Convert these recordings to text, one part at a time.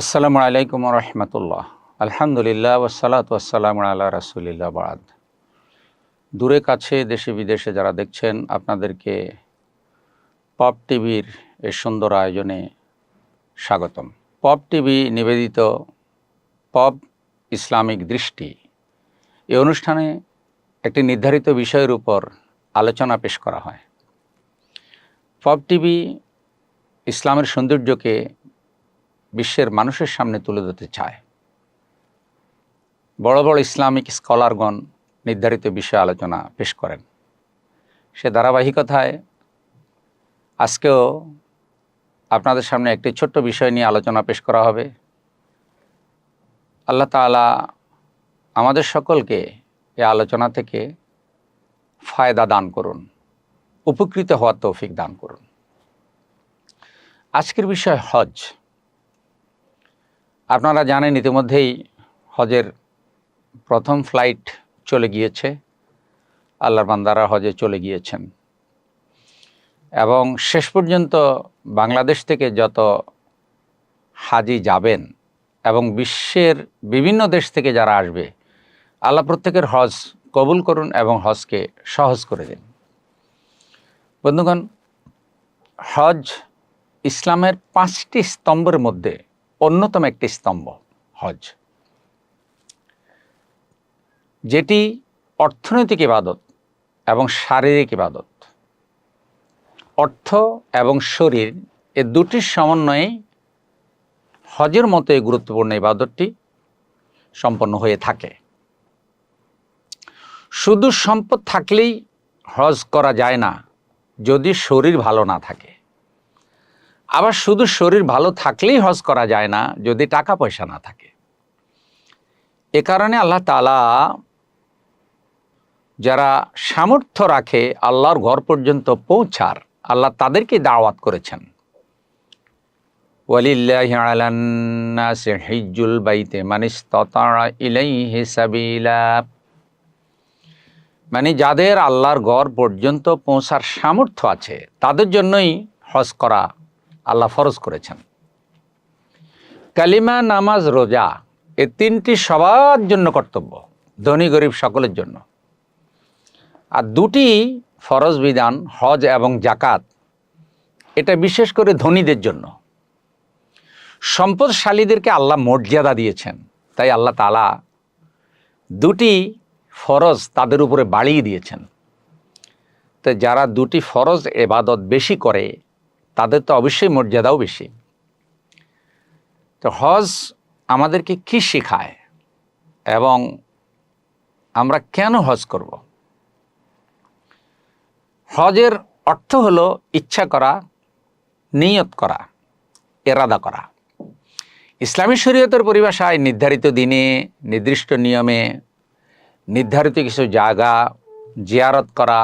আসসালামু আলাইকুম রহমতুল্লাহ। আলহামদুলিল্লাহ ওসালাত ওয়াসালাম আল্লাহ রাসুলিল্লাহ বাদ। দূরে কাছে, দেশে বিদেশে যারা দেখছেন, আপনাদেরকে পপ টিভির এই সুন্দর আয়োজনে স্বাগতম। পপ টিভি নিবেদিত পপ ইসলামিক দৃষ্টি। এই অনুষ্ঠানে একটি নির্ধারিত বিষয়ের উপর আলোচনা পেশ করা হয়। পপ টিভি ইসলামের সৌন্দর্যকে বিশ্বের মানুষের সামনে তুলে ধরতে চায়। বড় বড় ইসলামিক স্কলারগণ নির্ধারিত বিষয়ে আলোচনা পেশ করেন। সে ধারাবাহিকতায় আজকেও আপনাদের সামনে একটি ছোট্ট বিষয় নিয়ে আলোচনা পেশ করা হবে। আল্লাহ তালা আমাদের সকলকে এই আলোচনা থেকে ফায়দা দান করুন, উপকৃত হওয়ার তৌফিক দান করুন। আজকের বিষয় হজ। আপনারা জানেন ইতিমধ্যেই হজের প্রথম ফ্লাইট চলে গিয়েছে। আল্লাহর বান্দারা হজে চলে গিয়েছেন। এবং শেষ পর্যন্ত বাংলাদেশ থেকে যত হাজি যাবেন এবং বিশ্বের বিভিন্ন দেশ থেকে যারা আসবে, আল্লাহ প্রত্যেকের হজ কবুল করুন এবং হজকে সহজ করে দিন। বন্ধুগণ, হজ ইসলামের পাঁচটি স্তম্ভের মধ্যে অন্যতম একটি স্তম্ভ হজ যেটি অর্থনৈতিক ইবাদত এবং শারীরিক ইবাদত। অর্থ এবং শরীর এ দুটির সমন্বয়ে হজের মতো এই গুরুত্বপূর্ণ ইবাদতটি সম্পন্ন হয়ে থাকে। শুধু সম্পদ থাকলেই হজ করা যায় না, যদি শরীর ভালো না থাকে। আবার শুধু শরীর ভালো থাকলেই হজ করা যায় না, যদি টাকা পয়সা না থাকে। এ কারণে আল্লাহ তালা যারা সামর্থ্য রাখে আল্লাহর ঘর পর্যন্ত পৌঁছার, আল্লাহ তাদেরকে দাওয়াত করেছেন। বাইতে মানে যাদের আল্লাহর ঘর পর্যন্ত পৌঁছার সামর্থ্য আছে, তাদের জন্যই হজ করা আল্লাহ ফরজ করেছেন। কালিমা, নামাজ, রোজা এ তিনটি সবার জন্য কর্তব্য, ধনী, গরিব সকলের জন্য। আর দুটি ফরজ বিধান, হজ এবং জাকাত এটা বিশেষ করে ধনীদের জন্য। সম্পদশালীদেরকে আল্লাহ মর্যাদা দিয়েছেন, তাই আল্লাহ তালা দুটি ফরজ তাদের উপরে বাড়িয়ে দিয়েছেন। তো যারা দুটি ফরজ এবাদত বেশি করে তাদের তো অবশ্যই মর্যাদাও বেশি। তো হজ আমাদেরকে কী শেখায় এবং আমরা কেন হজ করব? হজের অর্থ হলো ইচ্ছা করা, নিয়ত করা, এরাদা করা। ইসলামী শরীয়তের পরিভাষায় নির্ধারিত দিনে, নির্দিষ্ট নিয়মে, নির্ধারিত কিছু জায়গা জিয়ারত করা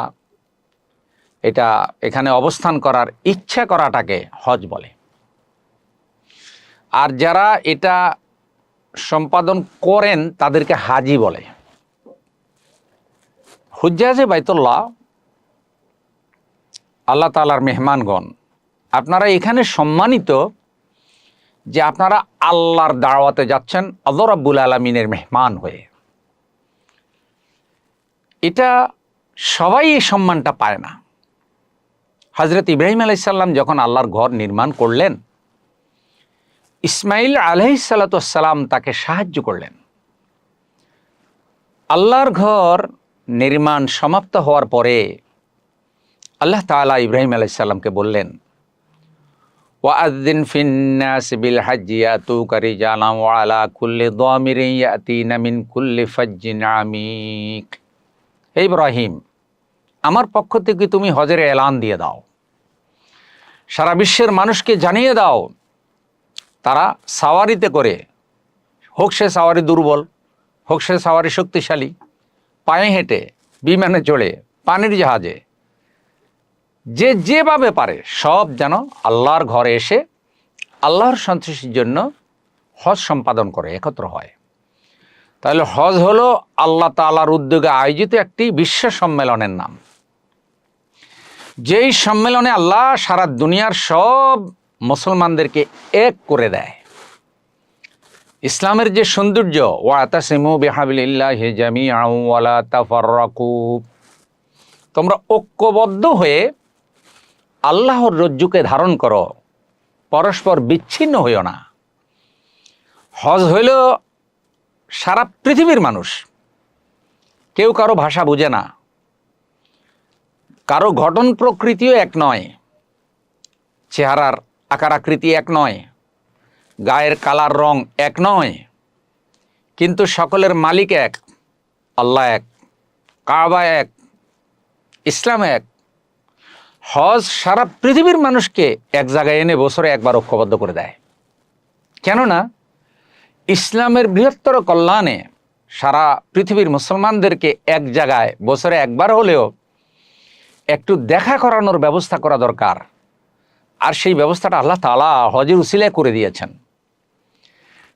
এটা এখানে অবস্থান করার ইচ্ছা করাটাকে হজ বলে। আর যারা এটা সম্পাদন করেন, তাদেরকে হাজি বলে। হুজ্জাজে বাইতুল্লাহ, আল্লাহ তালার মেহমানগণ, আপনারা এখানে সম্মানিত যে আপনারা আল্লাহর দাওয়াতে যাচ্ছেন আদর আব্বুল আলমিনের মেহমান হয়ে। এটা সবাই এই সম্মানটা পায় না। হজরত ইব্রাহিম আলাইসাল্লাম যখন আল্লাহর ঘর নির্মাণ করলেন ইসমাইল আলহিসাল্লাম তাকে সাহায্য করলেন। আল্লাহর ঘর নির্মাণ সমাপ্ত হওয়ার পরে আল্লাহ তালা ইব্রাহিম আলাইসাল্লামকে বললেন ওয়াদ্দিন কারি ওয়ালা কুল্লি দমির ইয়াতিনা মিন কুল্লি ইব্রাহিম আমার পক্ষ থেকে তুমি হজের এলান দিয়ে দাও। সারা বিশ্বের মানুষকে জানিয়ে দাও, তারা সাওয়ারিতে করে, হোক সে সাওয়ারি দুর্বল, হোক সে সাওয়ারি শক্তিশালী, পায়ে হেঁটে, বিমানে চড়ে, পানির জাহাজে, যে যেভাবে পারে, সব যেন আল্লাহর ঘরে এসে আল্লাহর সন্তুষ্টির জন্য হজ সম্পাদন করে, একত্র হয়। তাহলে হজ হলো আল্লাহ তালার উদ্যোগে আয়োজিত একটি বিশ্ব সম্মেলনের নাম। যেই সম্মেলনে আল্লাহ সারা দুনিয়ার সব মুসলমানদেরকে এক করে দেয়। ইসলামের যে সৌন্দর্য, ওয়াতাসিমু বিহাবিল্লাহি তাফাররাকু। তোমরা ঐক্যবদ্ধ হয়ে আল্লাহর রজ্জুকে ধারণ করো, পরস্পর বিচ্ছিন্ন হইও না। হজ হইল সারা পৃথিবীর মানুষ। কেউ কারও ভাষা বুঝে না। কারও গঠন প্রকৃতিও এক নয়, চেহারার আকার আকৃতি এক নয়, গায়ের কালার রং এক নয়, কিন্তু সকলের মালিক এক, আল্লাহ এক, কাবা এক, ইসলাম এক। হজ সারা পৃথিবীর মানুষকে এক জায়গায় এনে বছরে একবার ঐক্যবদ্ধ করে দেয়। কেননা, ইসলামের বৃহত্তর কল্যাণে সারা পৃথিবীর মুসলমানদেরকে এক জায়গায় বছরে একবার হলেও একটু দেখা করানোর ব্যবস্থা করা দরকার। আর সেই ব্যবস্থাটা আল্লাহ তালা হজের উসিলায় করে দিয়েছেন।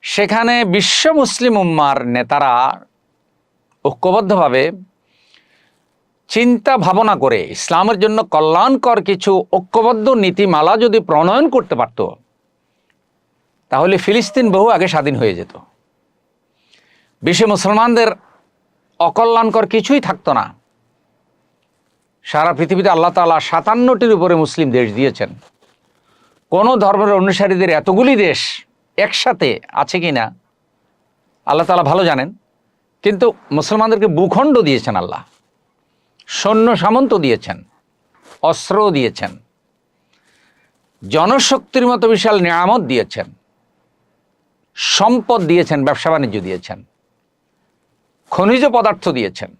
সেখানে বিশ্ব মুসলিম উম্মার নেতারা ঐক্যবদ্ধভাবে চিন্তা ভাবনা করে ইসলামের জন্য কল্যাণকর কিছু ঐক্যবদ্ধ নীতিমালা যদি প্রণয়ন করতে পারত, তাহলে ফিলিস্তিন বহু আগে স্বাধীন হয়ে যেত। বিশ্বে মুসলমানদের অকল্যাণকর কিছুই থাকতো না। সারা পৃথিবীতে আল্লাহ তালা সাতান্নটির উপরে মুসলিম দেশ দিয়েছেন। কোনো ধর্মের অনুসারীদের এতগুলি দেশ একসাথে আছে কি না আল্লাহ তালা ভালো জানেন, কিন্তু মুসলমানদেরকে ভূখণ্ড দিয়েছেন আল্লাহ। সৈন্য সামন্ত দিয়েছেন, অস্ত্র দিয়েছেন, জনশক্তির মতো বিশাল নিয়ামত দিয়েছেন, সম্পদ দিয়েছেন, ব্যবসা বাণিজ্য দিয়েছেন, খনিজ পদার্থ দিয়েছেন।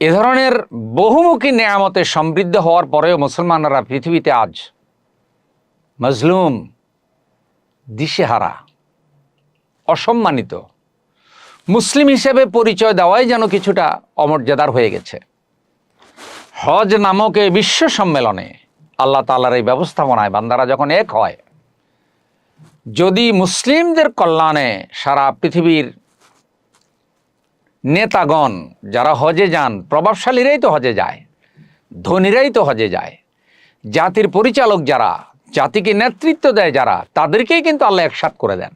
এ ধরনের বহুমুখী নেয়ামতে সমৃদ্ধ হওয়ার পরেও মুসলমানরা পৃথিবীতে আজ মজলুম, দিশেহারা, অসম্মানিত, মুসলিম হিসেবে পরিচয় দেওয়াই যেন কিছুটা অমর্যাদার হয়ে গেছে। হজ নামক এই বিশ্ব সম্মেলনে আল্লাহ তালার এই ব্যবস্থাপনায় বান্দারা যখন এক হয়, যদি মুসলিমদের কল্যাণে সারা পৃথিবীর নেতাগণ যারা হজে যান, প্রভাবশালীরাই তো হজে যায়, ধনীরাই তো হজে যায়। জাতির পরিচালক যারা, জাতিকে নেতৃত্ব দেয় যারা, তাদেরকেই কিন্তু আল্লাহ একসাথ করে দেন।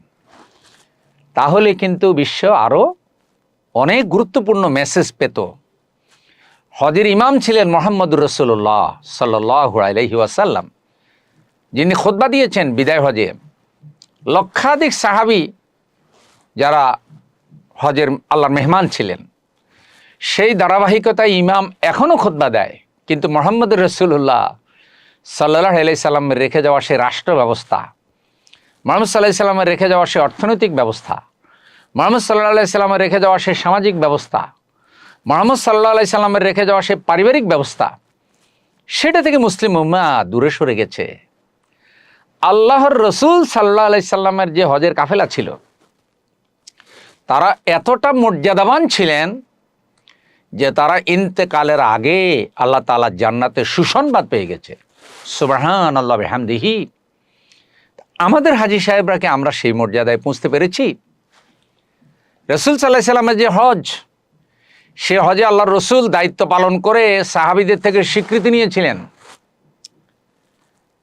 তাহলে কিন্তু বিশ্ব আরও অনেক গুরুত্বপূর্ণ মেসেজ পেত। হজের ইমাম ছিলেন মোহাম্মদুর রসুল্লাহ সাল্লাহ আলহি ওয়াসাল্লাম, যিনি খোদবা দিয়েছেন বিদায় হজে। লক্ষাধিক সাহাবি যারা হজের আল্লাহর মেহমান ছিলেন। সেই ধারাবাহিকতায় ইমাম এখনও খোদবা দেয়। কিন্তু মোহাম্মদ রসুল্লাহ সাল্লাহ আলাই সাল্লামের রেখে যাওয়া সে রাষ্ট্র ব্যবস্থা, মোহাম্মদ সাল্লাহ সাল্লামের রেখে যাওয়া সে অর্থনৈতিক ব্যবস্থা, মোহাম্মদ সাল্লাহ আলাই সাল্লামের রেখে যাওয়া সে সামাজিক ব্যবস্থা, মোহাম্মদ সাল্লাহ আলাই সাল্লামের রেখে যাওয়া সে পারিবারিক ব্যবস্থা, সেটা থেকে মুসলিম উম্মা দূরে সরে গেছে। আল্লাহর রসুল সাল্লাহ আলাই সাল্লামের যে হজের কাফেলা ছিল তারা এতটা মর্যাদাবান ছিলেন যে তারা ইন্তেকালের আগে আল্লাহ তালা জান্নাতে সুসংবাদ পেয়ে গেছে। সুবাহান আল্লাহ হামদিহি আমাদের হাজি সাহেবরাকে আমরা সেই মর্যাদায় পৌঁছতে পেরেছি? রসুল সাল্লাহ সাল্লামের যে হজ, সে হজে আল্লাহ রসুল দায়িত্ব পালন করে সাহাবিদের থেকে স্বীকৃতি নিয়েছিলেন।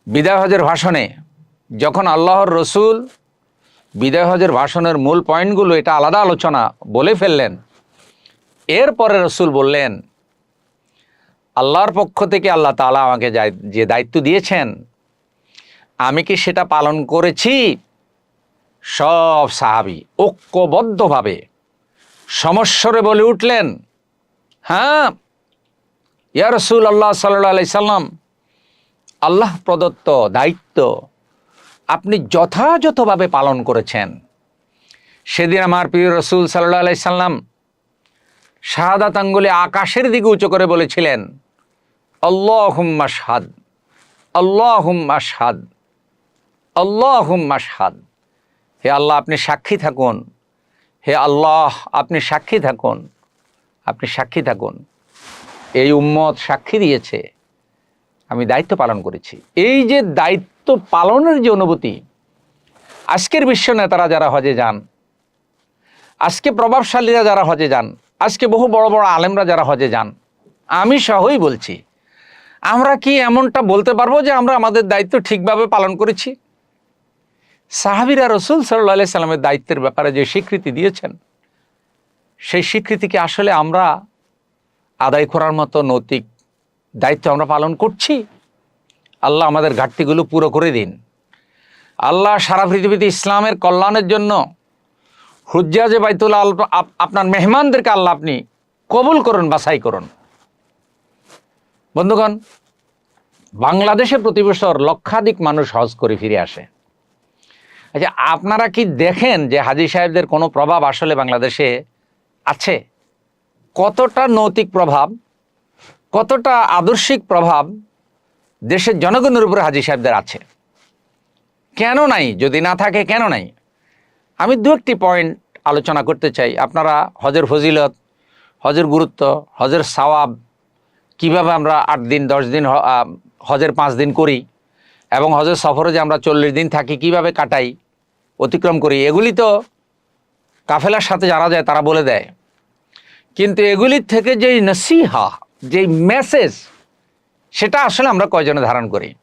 বিদায় হজের ভাষণে যখন আল্লাহর রসুল বিদায় হজের ভাষণের মূল পয়েন্টগুলো এটা আলাদা আলোচনা বলে ফেললেন। এরপরে রসুল বললেন, আল্লাহর পক্ষ থেকে আল্লাহ তালা আমাকে যে দায়িত্ব দিয়েছেন, আমি কি সেটা পালন করেছি? সব সাহাবি ঐক্যবদ্ধভাবে সমস্বরে বলে উঠলেন হ্যাঁ ইয়া রসুল আল্লাহ সাল্লাহ সাল্লাম, আল্লাহ প্রদত্ত দায়িত্ব আপনি যথাযথভাবে পালন করেছেন। সেদিন আমার প্রিয় রসুল সাল্লাহ আলাই সাল্লাম শাহাদাত আঙ্গুলে আকাশের দিকে উঁচু করে বলেছিলেন আল্লাহ হুম্মা সাদ আল্লাহ হুম্মা সাদ আল্লাহ হুম্মা সাদ হে আল্লাহ, আপনি সাক্ষী থাকুন। হে আল্লাহ, আপনি সাক্ষী থাকুন। আপনি সাক্ষী থাকুন। এই উম্মত সাক্ষী দিয়েছে। আমি দায়িত্ব পালন করেছি। এই যে দায়িত্ব পালনের যে অনুভূতি, আজকের বিশ্ব নেতারা যারা হজে যান, আজকে প্রভাবশালীরা যারা হজে যান, আজকে বহু বড় বড় আলেমরা যারা হজে যান, আমি সহই বলছি, আমরা কি এমনটা বলতে পারব যে আমরা আমাদের দায়িত্ব ঠিকভাবে পালন করেছি? সাহাবিরা রসুল সাল্লাহ সাল্লামের দায়িত্বের ব্যাপারে যে স্বীকৃতি দিয়েছেন, সেই স্বীকৃতিকে আসলে আমরা আদায় করার মতো নৈতিক দায়িত্ব আমরা পালন করছি? আল্লাহ আমাদের ঘাটতিগুলো পুরো করে দিন। আল্লাহ সারা পৃথিবীতে ইসলামের কল্যাণের জন্য হুজ্জাজে বাইতুল্লাহ আল- আপ- আপনার মেহমানদেরকে আল্লাহ আপনি কবুল করুন, বাছাই করুন। বন্ধুগণ, বাংলাদেশে প্রতি বছর লক্ষাধিক মানুষ হজ করে ফিরে আসে। আচ্ছা আপনারা কি দেখেন যে হাজি সাহেবদের কোনো প্রভাব আসলে বাংলাদেশে আছে? কতটা নৈতিক প্রভাব, কতটা আদর্শিক প্রভাব দেশের জনগণের উপরে হাজি সাহেবদের আছে। কেন নাই? যদি না থাকে, কেন নাই? আমি দু একটি পয়েন্ট আলোচনা করতে চাই। আপনারা হজের ফজিলত, হজের গুরুত্ব, হজের সওয়াব, কীভাবে আমরা আট দিন, দশ দিন হজের পাঁচ দিন করি এবং হজের সফরে যে আমরা চল্লিশ দিন থাকি, কীভাবে কাটাই, অতিক্রম করি, এগুলি তো কাফেলার সাথে যারা যায়, তারা বলে দেয়। কিন্তু এগুলির থেকে যেই নসিহা, যেই মেসেজ সেটা আসলে আমরা কয়জনে ধারণ করি?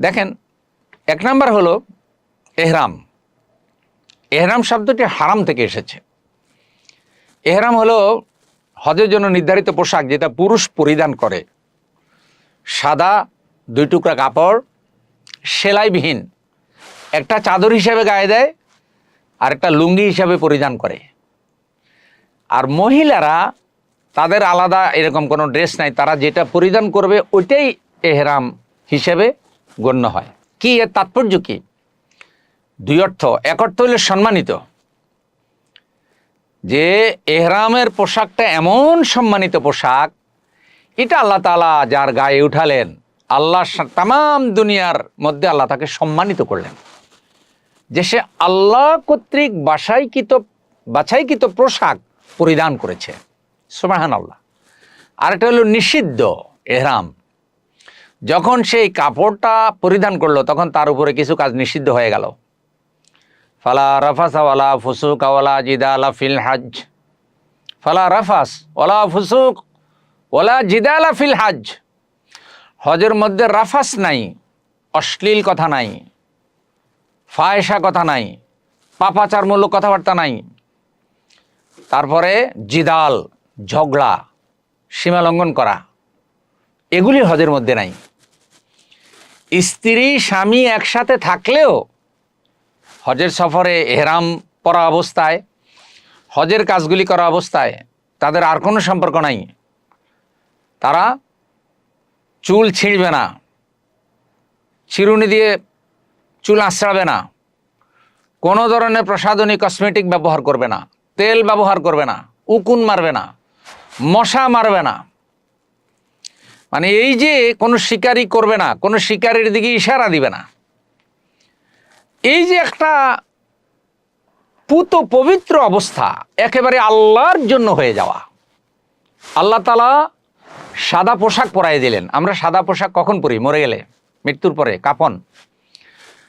দেখেন, এক নাম্বার হলো এহরাম। এহরাম শব্দটি হারাম থেকে এসেছে। এহরাম হলো হজের জন্য নির্ধারিত পোশাক যেটা পুরুষ পরিধান করে। সাদা, দুই টুকরা কাপড়, সেলাইবিহীন। একটা চাদর হিসাবে গায়ে দেয় আর একটা লুঙ্গি হিসাবে পরিধান করে। আর মহিলারা তাদের আলাদা এরকম কোনো ড্রেস নাই, তারা যেটা পরিধান করবে ওইটাই এহরাম হিসেবে গণ্য হয়। কি এর তাৎপর্য কি? দুই অর্থ। এক অর্থ হইলে সম্মানিত। যে এহরামের পোশাকটা এমন সম্মানিত পোশাক, এটা আল্লাহ তালা যার গায়ে উঠালেন, আল্লাহ তাম দুনিয়ার মধ্যে আল্লাহ তাকে সম্মানিত করলেন। যে সে আল্লাহ কর্তৃক বাসাইকৃত বাছাইকৃত পোশাক পরিধান করেছে। সোমাহান আল্লাহ আর এটা হলো নিষিদ্ধ এহরাম। যখন সেই কাপড়টা পরিধান করল, তখন তার উপরে কিছু কাজ নিষিদ্ধ হয়ে গেল। ফালা রাফাস ওয়ালা ফুসুক ওয়ালা জিদালা ফিল হাজ। ফালা রাফাস ওয়ালা ফুসুক ওয়ালা জিদালা ফিল হাজ। হজের মধ্যে রাফাস নাই, অশ্লীল কথা নাই ফায়সা কথা নাই, পাপাচারমূলক কথাবার্তা নাই। তারপরে জিদাল ঝগড়া, সীমা লঙ্ঘন করা, এগুলি হজের মধ্যে নাই। স্ত্রী, স্বামী একসাথে থাকলেও হজের সফরে এহরাম পরা অবস্থায়, হজের কাজগুলি করা অবস্থায় তাদের আর কোনো সম্পর্ক নাই। তারা চুল ছিঁড়বে না, চিরুনি দিয়ে চুল আঁচড়াবে না, কোনো ধরনের প্রসাধনী কসমেটিক ব্যবহার করবে না, তেল ব্যবহার করবে না, উকুন মারবে না। মশা মারবে না। মানে এই যে কোনো শিকারি করবে না, কোনো শিকারির দিকে ইশারা দিবে না। এই যে একটা পুত পবিত্র অবস্থা, একেবারে আল্লাহর জন্য হয়ে যাওয়া। আল্লাহ তালা সাদা পোশাক পরাই দিলেন। আমরা সাদা পোশাক কখন পরি? মরে গেলে, মৃত্যুর পরে, কাপন।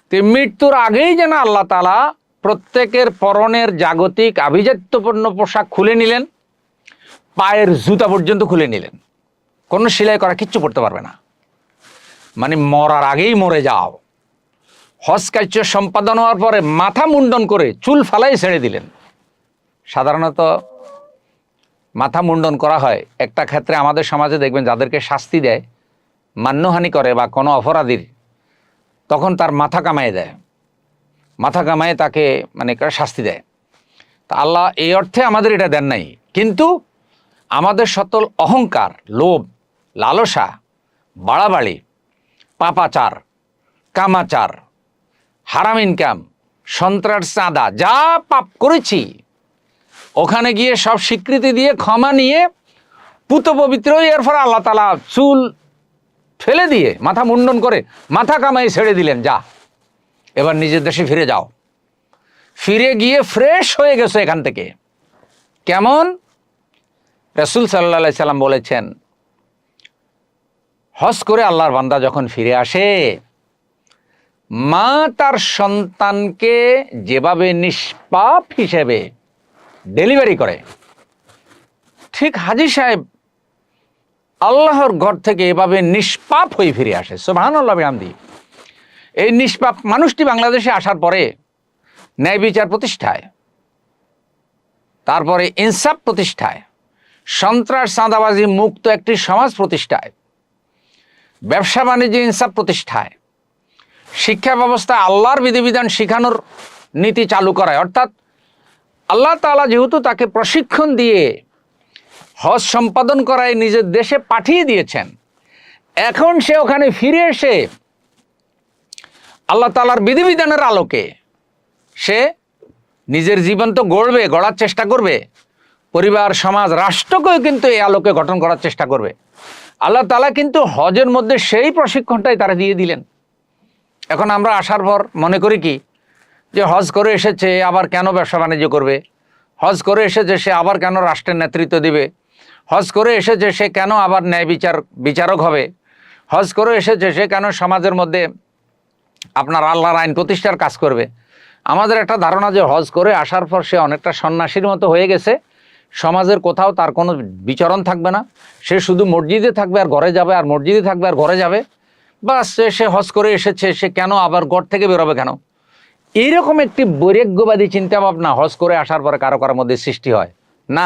তো মৃত্যুর আগেই যেন আল্লাহ তালা প্রত্যেকের পরনের জাগতিক, আভিজাত্যপূর্ণ পোশাক খুলে নিলেন। পায়ের জুতা পর্যন্ত খুলে নিলেন। কোনো সেলাই করা কিচ্ছু পড়তে পারবে না। মানে মরার আগেই মরে যাও। হজ কার্য সম্পাদন হওয়ার পরে মাথা মুন্ডন করে চুল ফালাই ছেড়ে দিলেন। সাধারণত মাথা মুন্ডন করা হয়। একটা ক্ষেত্রে আমাদের সমাজে দেখবেন যাদেরকে শাস্তি দেয়, মান্যহানি করে বা কোনো অপরাধীর, তখন তার মাথা কামায় দেয়। মাথা কামায় তাকে মানে শাস্তি দেয়। তা আল্লাহ এই অর্থে আমাদের এটা দেন নাই। কিন্তু আমাদের সতল অহংকার, লোভ, লালসা, বাড়াবাড়ি, পাপাচার, কামাচার, হারাম ইনকাম সন্ত্রাস চাঁদা, যা পাপ করেছি, ওখানে গিয়ে সব স্বীকৃতি দিয়ে ক্ষমা নিয়ে পুত পবিত্র এরপর আল্লাহ তালা চুল ফেলে দিয়ে মাথা মুন্ডন করে মাথা কামাই ছেড়ে দিলেন, যা, এবার নিজের দেশে ফিরে যাও। ফিরে গিয়ে ফ্রেশ হয়ে গেছো এখান থেকে। কেমন? রসুল সাল্লা সাল্লাম বলেছেন হজ করে আল্লাহর বান্দা যখন ফিরে আসে, মা তার সন্তানকে যেভাবে নিষ্পাপ হিসেবে ডেলিভারি করে, ঠিক হাজি সাহেব আল্লাহর ঘর থেকে এভাবে নিষ্পাপ হয়ে ফিরে আসে। সোভান আল্লাহ আমদি এই নিষ্পাপ মানুষটি বাংলাদেশে আসার পরে ন্যায় বিচার প্রতিষ্ঠায়, তারপরে ইনসাফ প্রতিষ্ঠায় সন্ত্রাস চাঁদাবাজি মুক্ত একটি সমাজ প্রতিষ্ঠায়, ব্যবসা বাণিজ্য ইনসাফ প্রতিষ্ঠায়, শিক্ষা ব্যবস্থা আল্লাহর বিধিবিধান শেখানোর নীতি চালু করায়। অর্থাৎ আল্লাহ তাআলা যেহেতু তাকে প্রশিক্ষণ দিয়ে হজ সম্পাদন করায় নিজের দেশে পাঠিয়ে দিয়েছেন, এখন সে ওখানে ফিরে এসে আল্লাহ তালার বিধিবিধানের আলোকে সে নিজের জীবন তো গড়বে, গড়ার চেষ্টা করবে। পরিবার, সমাজ, রাষ্ট্রকেও কিন্তু এই আলোকে গঠন করার চেষ্টা করবে। আল্লাহ তালা কিন্তু হজের মধ্যে সেই প্রশিক্ষণটাই তারা দিয়ে দিলেন। এখন আমরা আসার পর মনে করি কি, যে হজ করে এসেছে, আবার কেন ব্যবসা বাণিজ্য করবে? হজ করে এসেছে, সে আবার কেন রাষ্ট্রের নেতৃত্ব দিবে? হজ করে এসেছে, সে কেন আবার ন্যায় বিচার, বিচারক হবে? হজ করে এসেছে, সে কেন সমাজের মধ্যে আপনার আল্লাহর আইন প্রতিষ্ঠার কাজ করবে? আমাদের একটা ধারণা যে হজ করে আসার পর সে অনেকটা সন্ন্যাসীর মতো হয়ে গেছে। সমাজের কোথাও তার কোনো বিচরণ থাকবে না। সে শুধু মসজিদে থাকবে আর ঘরে যাবে, আর মসজিদে থাকবে আর ঘরে যাবে। বা সে সে হজ করে এসেছে, সে কেন আবার ঘর থেকে বেরোবে কেন? এইরকম একটি বৈরাগ্যবাদী চিন্তা ভাবনা হজ করে আসার পরে কারও কারোর মধ্যে সৃষ্টি হয়। না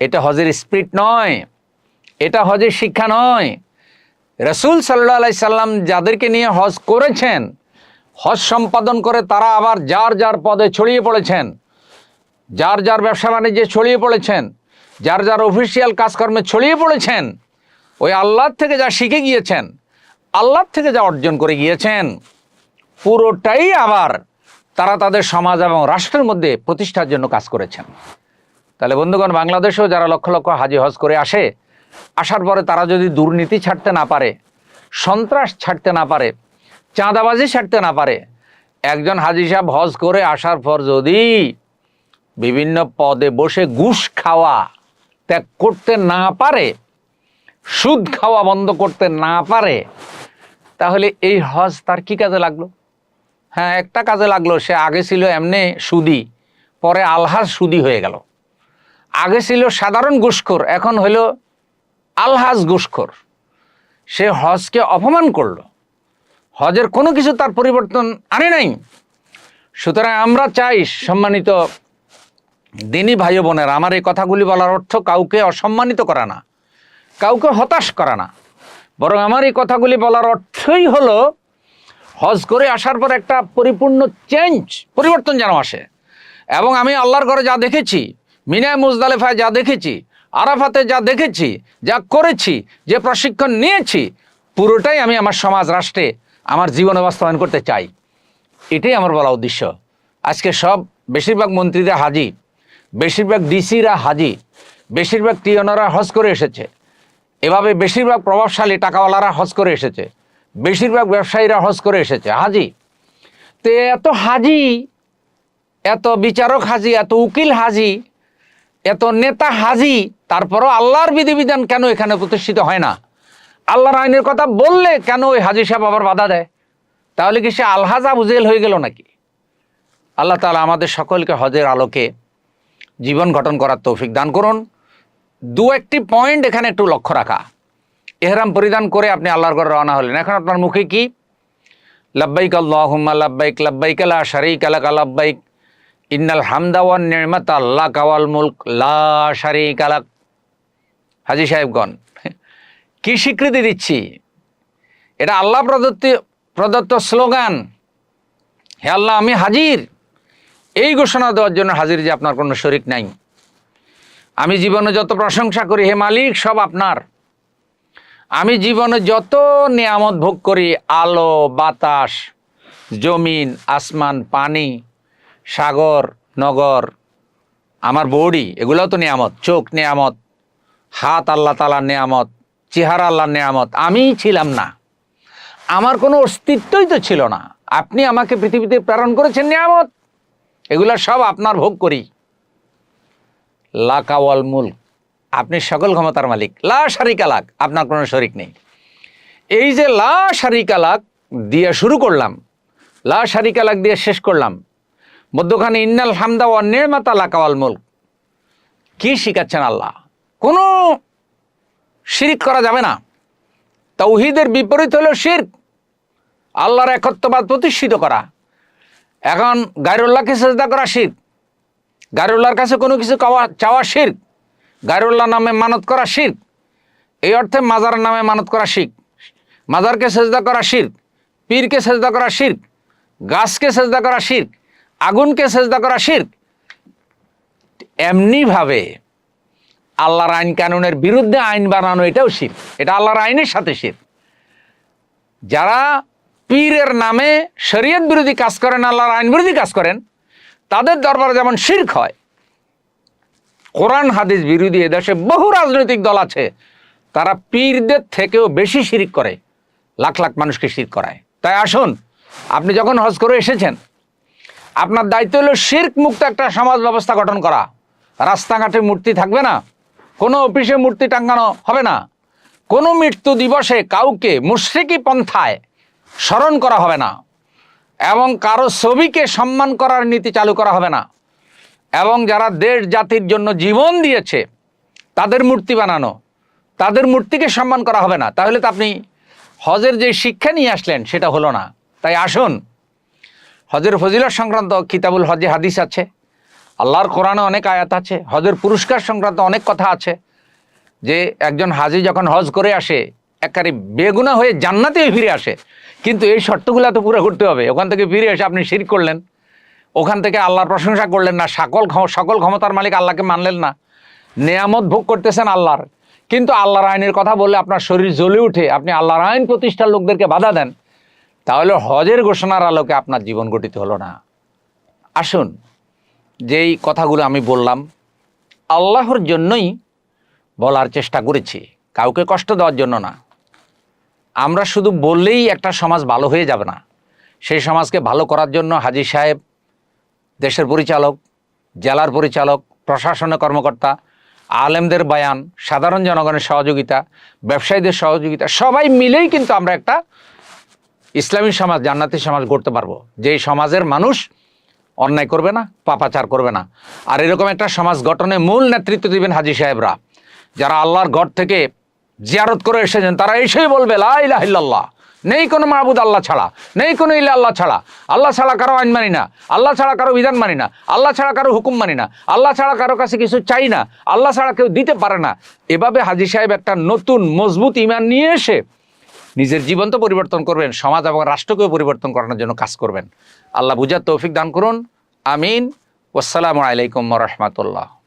এটা হজের স্পিরিট নয়। এটা হজের শিক্ষা নয়। রসুল সাল্লাহ আলাই সাল্লাম যাদেরকে নিয়ে হজ করেছেন, হজ সম্পাদন করে তারা আবার যার যার পদে ছড়িয়ে পড়েছেন। যার যার ব্যবসা বাণিজ্যে ছড়িয়ে পড়েছেন, যার যার অফিসিয়াল কাজকর্মে ছড়িয়ে পড়েছেন, ওই আল্লাহর থেকে যা শিখে গিয়েছেন, আল্লাহর থেকে যা অর্জন করে গিয়েছেন, পুরোটাই আবার তারা তাদের সমাজ এবং রাষ্ট্রের মধ্যে প্রতিষ্ঠার জন্য কাজ করেছেন। তাহলে বন্ধুগণ, বাংলাদেশেও যারা লক্ষ লক্ষ হাজি হজ করে আসে, আসার পরে তারা যদি দুর্নীতি ছাড়তে না পারে, সন্ত্রাস ছাড়তে না পারে, চাঁদাবাজি ছাড়তে না পারে, একজন হাজি সাহেব হজ করে আসার পর যদি বিভিন্ন পদে বসে ঘুষ খাওয়া ত্যাগ করতে না পারে, সুদ খাওয়া বন্ধ করতে না পারে, তাহলে এই হজ তার কি কাজে লাগল? হ্যাঁ একটা কাজে লাগল, সে আগে ছিল এমনি সুদি, পরে আলহাজ সুদি হয়ে গেল। আগে ছিল সাধারণ ঘুষখোর, এখন হইল আলহাজ ঘুষখোর। সে হজকে অপমান করল। হজের কোনো কিছু তার পরিবর্তন আনে নাই। সুতরাং আমরা চাই সম্মানিত দিনী ভাই বোনের আমার এই কথাগুলি বলার অর্থ কাউকে অসম্মানিত করা না, কাউকে হতাশ করা না। বরং আমার এই কথাগুলি বলার অর্থই হলো, হজ করে আসার পর একটা পরিপূর্ণ চেঞ্জ পরিবর্তন যেন আসে। এবং আমি আল্লাহর ঘরে যা দেখেছি, মিনায় মুজদালেফায় যা দেখেছি, আরাফাতে যা দেখেছি, যা করেছি, যে প্রশিক্ষণ নিয়েছি, পুরোটাই আমি আমার সমাজ রাষ্ট্রে, আমার জীবনে বাস্তবায়ন করতে চাই। এটাই আমার বলা উদ্দেশ্য। আজকে সব বেশিরভাগ মন্ত্রীরা হাজি বেশিরভাগ ডিসিরা হাজি, বেশিরভাগ টিওনারা হজ করে এসেছে। এভাবে বেশিরভাগ প্রভাবশালী টাকাওয়ালারা হজ করে এসেছে। বেশিরভাগ ব্যবসায়ীরা হজ করে এসেছে। হাজি? তো এত হাজি, এত বিচারক হাজি, এত উকিল হাজি, এত নেতা হাজি, তারপরও আল্লাহর বিধিবিধান কেন এখানে প্রতিষ্ঠিত হয় না? আল্লাহর আইনের কথা বললে কেন ওই হাজি সাহেব আবার বাধা দেয়? তাহলে কি সে আলহাজা বুঝেল হয়ে গেল নাকি? আল্লাহ তালা আমাদের সকলকে হজের আলোকে জীবন গঠন করার তৌফিক দান করুন। দু একটি পয়েন্ট এখানে একটু লক্ষ্য রাখা। এহরাম পরিধান করে আপনি আল্লাহর ঘরে রওনা হলেন। এখন আপনার মুখে কি? লাব্বাইক আল্লাহুম্মা, লাব্বাইক লাব্বাইক, লা শারিক লাকা, লাব্বাইক। ইন্নাল হামদা ওয়ান নি'মাতা আল্লাহ কাওয়াল মুলক, লা শারিক লাক। হাজি সাহেবগণ, কি স্বীকৃতি দিচ্ছি? এটা আল্লাহ প্রদত্ত প্রদত্ত স্লোগান। হে আল্লাহ, আমি হাজির। এই ঘোষণা দেওয়ার জন্য হাজির যে আপনার কোনো শরিক নাই। আমি জীবনে যত প্রশংসা করি, হে মালিক, সব আপনার। আমি জীবনে যত নিয়ামত ভোগ করি, আলো, বাতাস, জমিন, আসমান, পানি, সাগর, নগর, আমার বডি, এগুলোও তো নিয়ামত। চোখ নিয়ামত, হাত আল্লাহ তালার নিয়ামত, চেহারা আল্লাহর নিয়ামত। আমিই ছিলাম না। আমার কোনো অস্তিত্বই তো ছিল না। আপনি আমাকে পৃথিবীতে প্রেরণ করেছেন নিয়ামত। এগুলা সব আপনার ভোগ করি। লাকাওয়াল মুল্ক। আপনি সকল ক্ষমতার মালিক। লা শারিক আলাক আপনার কোনো শরিক নেই। এই যে লা শারিক আলাক দিয়ে শুরু করলাম, লা শারিক আলাক দিয়ে শেষ করলাম, মধ্যখানে ইন্নাল হামদা ও নির্মাতা লাকাওয়াল মুল্ক। কি শিখাচ্ছেন আল্লাহ? কোনো শিরিক করা যাবে না। তৌহিদের বিপরীত হলো শির্ক। আল্লাহর একত্ববাদ প্রতিষ্ঠিত করা। এখন গায়রুল্লাহকে সেজদা করা শির? গায়রুল্লাহর কাছে কোনো কিছু চাওয়া শির? গায়রুল্লাহ নামে মানত করা শির? এই অর্থে মাজার নামে মানত করা শিখ মাজারকে সেজদা করা শির, পীরকে সেজদা করা শির, গাছকে সেজদা করা শির, আগুনকে সেজদা করা শির। এমনিভাবে আল্লাহর আইন কানুনের বিরুদ্ধে আইন বানানো এটাও শির। এটা আল্লাহর আইনের সাথে শির। যারা পীরের নামে শরীয়ত বিরোধী কাজ করেন, আল্লাহর আইন বিরোধী কাজ করেন, তাদের দরবারে যেমন শির্ক হয়, কোরআন, হাদিস বিরোধী এদেশে বহু রাজনৈতিক দল আছে, তারা পীরদের থেকেও বেশি শিরিক করে, লাখ লাখ মানুষকে শির করায়। তাই আসুন, আপনি যখন হজ করে এসেছেন, আপনার দায়িত্ব হলো শির্ক মুক্ত একটা সমাজ ব্যবস্থা গঠন করা। রাস্তাঘাটে মূর্তি থাকবে না, কোনো অফিসে মূর্তি টাঙ্গানো হবে না। কোনো মৃত্যু দিবসে কাউকে মুশ্রিকি পন্থায় স্মরণ করা হবে না এবং কারও ছবিকে সম্মান করার নীতি চালু করা হবে না এবং যারা দেশ জাতির জন্য জীবন দিয়েছে, তাদের মূর্তি বানানো, তাদের মূর্তিকে সম্মান করা হবে না। তাহলে তো আপনি হজের যে শিক্ষা নিয়ে আসলেন, সেটা হলো না। তাই আসুন, হজের ফজিলত সংক্রান্ত কিতাবুল হজে হাদিস আছে, আল্লাহর কোরআনে অনেক আয়াত আছে, হজের পুরস্কার সংক্রান্ত অনেক কথা আছে, যে একজন হাজি যখন হজ করে আসে একেবারে বেগুনা হয়ে জান্নাতে ফিরে আসে কিন্তু এই শর্তগুলো তো পুরো করতে হবে। ওখান থেকে ফিরে এসে আপনি শির করলেন। ওখান থেকে আল্লাহর প্রশংসা করলেন না। সকল সকল ক্ষমতার মালিক আল্লাহকে মানলেন না। নেয়ামত ভোগ করতেছেন আল্লাহর। কিন্তু আল্লাহর আইনের কথা বললে আপনার শরীর জ্বলে উঠে, আপনি আল্লাহর আইন প্রতিষ্ঠার লোকদেরকে বাধা দেন, তাহলে হজের ঘোষণার আলোকে আপনার জীবন গঠিত হলো না। আসুন, যেই কথাগুলো আমি বললাম, আল্লাহর জন্যই বলার চেষ্টা করেছি। কাউকে কষ্ট দেওয়ার জন্য না। আমরা শুধু বললেই একটা সমাজ ভালো হয়ে যাবে না। সেই সমাজকে ভালো করার জন্য হাজি সাহেব, দেশের পরিচালক, জেলার পরিচালক, প্রশাসনের কর্মকর্তা, আলেমদের বায়ান, সাধারণ জনগণের সহযোগিতা, ব্যবসায়ীদের সহযোগিতা, সবাই মিলেই কিন্তু আমরা একটা ইসলামী সমাজ, জান্নাতি সমাজ গড়তে পারব। যেই সমাজের মানুষ অন্যায় করবে না, পাপাচার করবে না। আর এরকম একটা সমাজ গঠনে মূল নেতৃত্ব দিবেন হাজি সাহেবরা, যারা আল্লাহর ঘর থেকে জিয়ারত করে এসেছেন, তারা এসেই বলবে, লা ইলাহা নেই কোনো মাহবুদ আল্লাহ ছাড়া, নেই কোনো ইলা আল্লাহ ছাড়া। আল্লাহ ছাড়া কারও আইন মানি না, আল্লাহ ছাড়া কারও বিধান মানি না, আল্লাহ ছাড়া কারও হুকুম মানি না, আল্লাহ ছাড়া কারও কাছে কিছু চাই না, আল্লাহ ছাড়া কেউ দিতে পারে না। এভাবে হাজি সাহেব একটা নতুন মজবুত ইমান নিয়ে এসে নিজের জীবন তো পরিবর্তন করবেন, সমাজ এবং রাষ্ট্রকেও পরিবর্তন করানোর জন্য কাজ করবেন। আল্লাহ বুঝার তৌফিক দান করুন। আমিন। ওয়াসালামু আলাইকুম রহমতুল্লাহ।